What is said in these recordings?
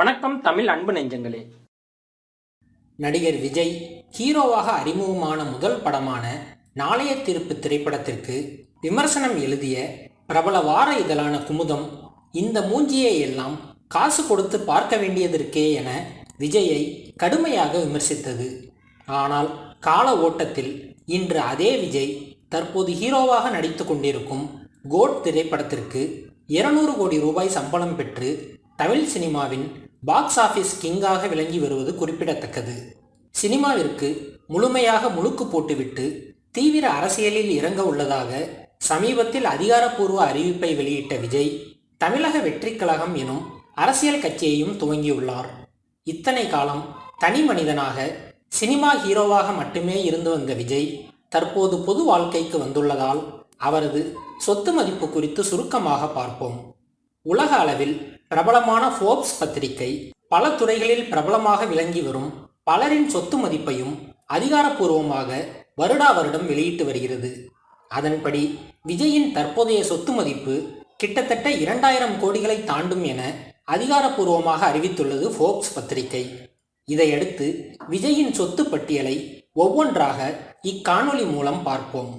வணக்கம் தமிழ் அன்பு நெஞ்சங்களே. நடிகர் விஜய் ஹீரோவாக அறிமுகமான முதல் படமான நாளைய தீர்ப்பு திரைப்படத்திற்கு விமர்சனம் எழுதிய பிரபல வார இதழான குமுதம் இந்த மூஞ்சியை எல்லாம் காசு கொடுத்து பார்க்க வேண்டியதற்கே என விஜயை கடுமையாக விமர்சித்தது. ஆனால் கால ஓட்டத்தில் இன்று அதே விஜய் தற்போது ஹீரோவாக நடித்து கொண்டிருக்கும் கோட் திரைப்படத்திற்கு இருநூறு கோடி ரூபாய் சம்பளம் பெற்று தமிழ் சினிமாவின் பாக்ஸ் ஆஃபீஸ் கிங்காக விளங்கி வருவது குறிப்பிடத்தக்கது. சினிமாவிற்கு முழுமையாக முழுக்கு போட்டுவிட்டு தீவிர அரசியலில் இறங்க உள்ளதாக சமீபத்தில் அதிகாரப்பூர்வ அறிவிப்பை வெளியிட்ட விஜய் தமிழக வெற்றி கழகம் எனும் அரசியல் கட்சியையும் துவங்கியுள்ளார். இத்தனை காலம் தனி மனிதனாக சினிமா ஹீரோவாக மட்டுமே இருந்து வந்த விஜய் தற்போது பொது வாழ்க்கைக்கு வந்துள்ளதால் அவரது சொத்து மதிப்பு குறித்து சுருக்கமாக பார்ப்போம். உலக அளவில் பிரபலமான ஃபோர்ப்ஸ் பத்திரிகை பல துறைகளில் பிரபலமாக விளங்கி வரும். பலரின் சொத்து மதிப்பையும் அதிகாரப்பூர்வமாக வருடா வருடம் வெளியிட்டு வருகிறது. அதன்படி விஜயின் தற்போதைய சொத்து மதிப்பு கிட்டத்தட்ட இரண்டாயிரம் கோடிகளை தாண்டும் என அதிகாரப்பூர்வமாக அறிவித்துள்ளது ஃபோர்ப்ஸ் பத்திரிகை. இதையடுத்து விஜயின் சொத்து பட்டியலை ஒவ்வொன்றாக இக்காணொளி மூலம் பார்ப்போம்.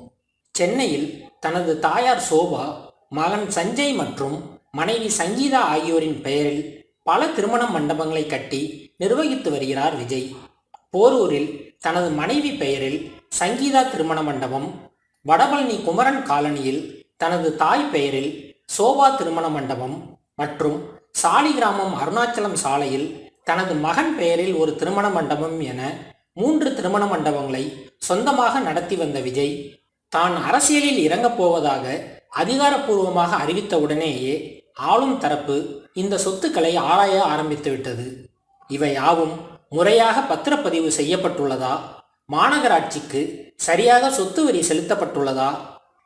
சென்னையில் தனது தாயார் சோபா மகன் சஞ்சய் மற்றும் மனைவி சங்கீதா ஆகியோரின் பெயரில் பல திருமண மண்டபங்களை கட்டி நிர்வகித்து வருகிறார் விஜய். போரூரில் தனது மனைவி பெயரில் சங்கீதா திருமண மண்டபம் வடபழனி குமரன் காலனியில் தனது தாய் பெயரில் சோபா திருமண மண்டபம் மற்றும் சாலிகிராமம் அருணாச்சலம் சாலையில் தனது மகன் பெயரில் ஒரு திருமண மண்டபம் என மூன்று திருமண மண்டபங்களை சொந்தமாக நடத்தி வந்த விஜய் தான் அரசியலில் இறங்கப் போவதாக அதிகாரப்பூர்வமாக அறிவித்த உடனேயே ஆளும் தரப்பு இந்த சொத்துக்களை ஆராய ஆரம்பித்துவிட்டது இவை யாவும் முறையாக பத்திரப்பதிவு செய்யப்பட்டுள்ளதா? மாநகராட்சிக்கு சரியாக சொத்து வரி செலுத்தப்பட்டுள்ளதா?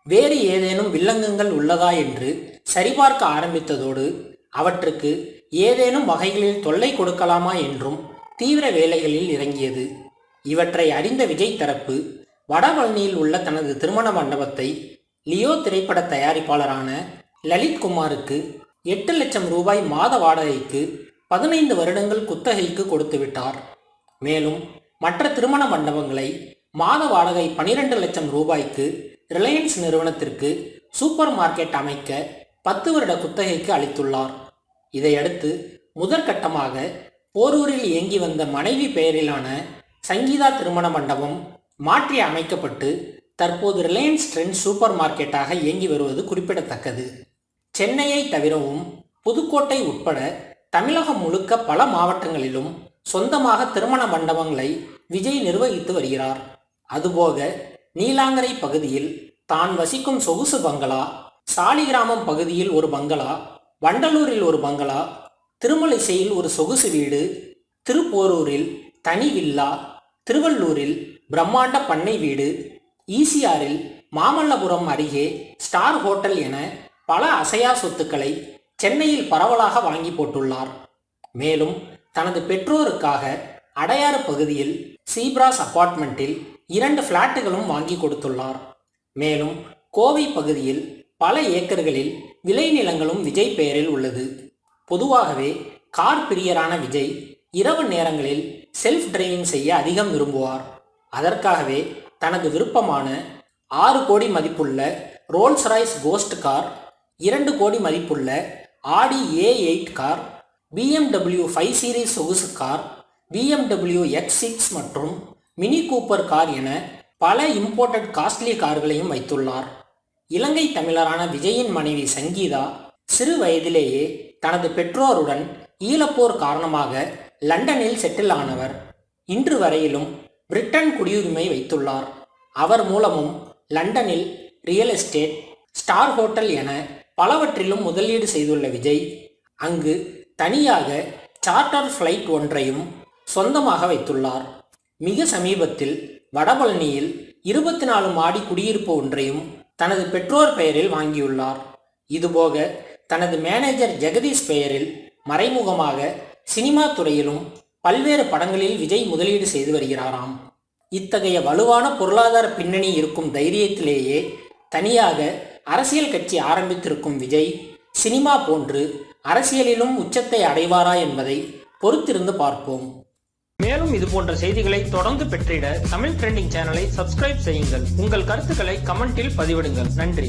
வேறு ஏதேனும் வில்லங்கங்கள் உள்ளதா என்று சரிபார்க்க ஆரம்பித்ததோடு அவற்றுக்கு ஏதேனும் வகைகளில் தொல்லை கொடுக்கலாமா என்றும் தீவிர வேலைகளில் இறங்கியது. இவற்றை அறிந்த விஜய் தரப்பு வடபழனியில் உள்ள தனது திருமண மண்டபத்தை லியோ திரைப்பட தயாரிப்பாளரான லலித் குமாருக்கு எட்டு லட்சம் ரூபாய் மாத வாடகைக்கு பதினைந்து வருடங்கள் குத்தகைக்கு கொடுத்து விட்டார். மேலும் மற்ற திருமண மண்டபங்களை மாத வாடகை பனிரெண்டு லட்சம் ரூபாய்க்கு ரிலையன்ஸ் நிறுவனத்திற்கு சூப்பர் மார்க்கெட் அமைக்க பத்து வருட குத்தகைக்கு அளித்துள்ளார். இதையடுத்து முதற்கட்டமாக போரூரில் இயங்கி வந்த மனைவி பெயரிலான சங்கீதா திருமண மண்டபம் மாற்றி அமைக்கப்பட்டு தற்போது ரிலையன்ஸ் ட்ரெண்ட் சூப்பர் மார்க்கெட்டாக இயங்கி வருவது குறிப்பிடத்தக்கது. சென்னையை தவிரவும் புதுக்கோட்டை உட்பட தமிழகம் முழுக்க பல மாவட்டங்களிலும் சொந்தமாக திருமண மண்டபங்களை விஜய் நிர்வகித்து வருகிறார். அதுபோக நீலாங்கரை பகுதியில் தான் வசிக்கும் சொகுசு பங்களா சாலிகிராமம் பகுதியில் ஒரு பங்களா வண்டலூரில் ஒரு பங்களா திருமலிசையில் ஒரு சொகுசு வீடு திருப்போரூரில் தனி வில்லா திருவள்ளூரில் பிரம்மாண்ட பண்ணை வீடு ஈசிஆரில் மாமல்லபுரம் அருகே ஸ்டார் ஹோட்டல் என பல அசையா சொத்துக்களை சென்னையில் பரவலாக வாங்கி போட்டுள்ளார். மேலும் தனது பெற்றோருக்காக அடையாறு பகுதியில் சீப்ராஸ் அப்பார்ட்மெண்ட்டில் இரண்டு பிளாட்டுகளும் வாங்கி கொடுத்துள்ளார். மேலும் கோவை பகுதியில் பல ஏக்கர்களில் விளைநிலங்களும் விஜய் பெயரில் உள்ளது. பொதுவாகவே கார் பிரியரான விஜய் இரவு நேரங்களில் செல்ஃப் டிரைவிங் செய்ய அதிகம் விரும்புவார். அதற்காகவே தனது விருப்பமான ஆறு கோடி மதிப்புள்ள ரோல்ஸ் ராய்ஸ் கோஸ்ட் கார் இரண்டு கோடி மதிப்புள்ள Audi A eight car BMW five series சொகுசு கார் பிஎம்டபிள்யூ எக்ஸ் சிக்ஸ் மற்றும் மினி கூப்பர் கார் என பல இம்போர்ட்டட் காஸ்ட்லி கார்களையும் வைத்துள்ளார். இலங்கை தமிழரான விஜயின் மனைவி சங்கீதா சிறு வயதிலேயே தனது பெற்றோருடன் ஈழப்போர் காரணமாக லண்டனில் செட்டில் ஆனவர். இன்று வரையிலும் பிரிட்டன் குடியுரிமை வைத்துள்ளார். அவர் மூலமும் லண்டனில் ரியல் எஸ்டேட் ஸ்டார் ஹோட்டல் என பலவற்றிலும் முதலீடு செய்துள்ள விஜய் அங்கு தனியாக சார்ட்டர் ஃப்ளைட் ஒன்றையும் சொந்தமாக வைத்துள்ளார். மிக சமீபத்தில் வடபழனியில் இருபத்தி நாலு மாடி குடியிருப்பு ஒன்றையும் தனது பெற்றோர் பெயரில் வாங்கியுள்ளார். இதுபோக தனது மேனேஜர் ஜெகதீஷ் பெயரில் மறைமுகமாக சினிமா துறையிலும் பல்வேறு படங்களில் விஜய் முதலீடு செய்து வருகிறாராம். இத்தகைய வலுவான பொருளாதார பின்னணி இருக்கும் தைரியத்திலேயே தனியாக அரசியல் கட்சி ஆரம்பித்திருக்கும் விஜய் சினிமா போன்று அரசியலிலும் உச்சத்தை அடைவாரா என்பதை பொறுத்திருந்து பார்ப்போம். மேலும் இது போன்ற செய்திகளை தொடர்ந்து பெற்றிட தமிழ் ட்ரெண்டிங் சேனலை சப்ஸ்கிரைப் செய்யுங்கள். உங்கள் கருத்துக்களை கமெண்டில் பதிவிடுங்கள். நன்றி.